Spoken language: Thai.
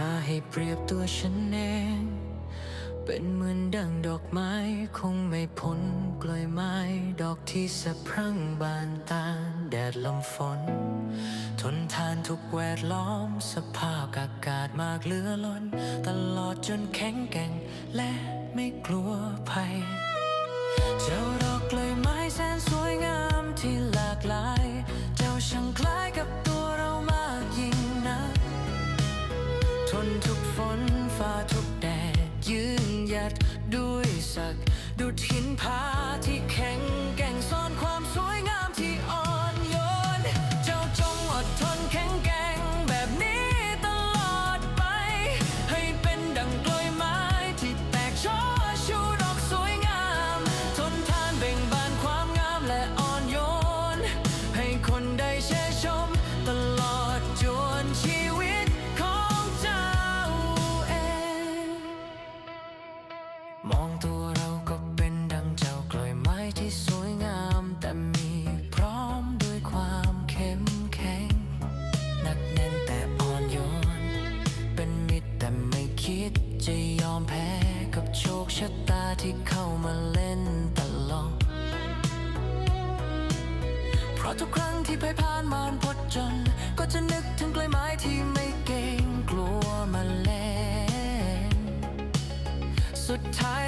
ถ้าให้เปรียบตัวฉันเอง เป็นเหมือนดังดอกไม้คงไม่พ้นกลอยไม้ดอกที่สะพรั่งบานตาแดดลมฝน ทนทานทุกแวดล้อมสภาพอากาศมากเหลือล้น ตลอดจนแข็งแกร่งและไม่กลัวภัย เจ้าดอกกล้วยไม้แสนสวยงามที่ ทนทุกฝนฟ้าทุกแดดยืนหยัดด้วยศักดิ์ดุดหินผาที่แข็ง มองตัวเราก็เป็นดังเจ้ากล้วยไม้ที่สวยงาม แต่มีพร้อมด้วยความเข้มแข็งหนักแน่นแต่อ่อนโยน เป็นมิตรแต่ไม่คิดจะยอมแพ้กับโชคชะตาที่เข้ามาเล่นตลอดเพราะทุกครั้งที่พ่ายพานมารพจน ก็จะนึกถึงกล้วยไม้ที่ไม่ time.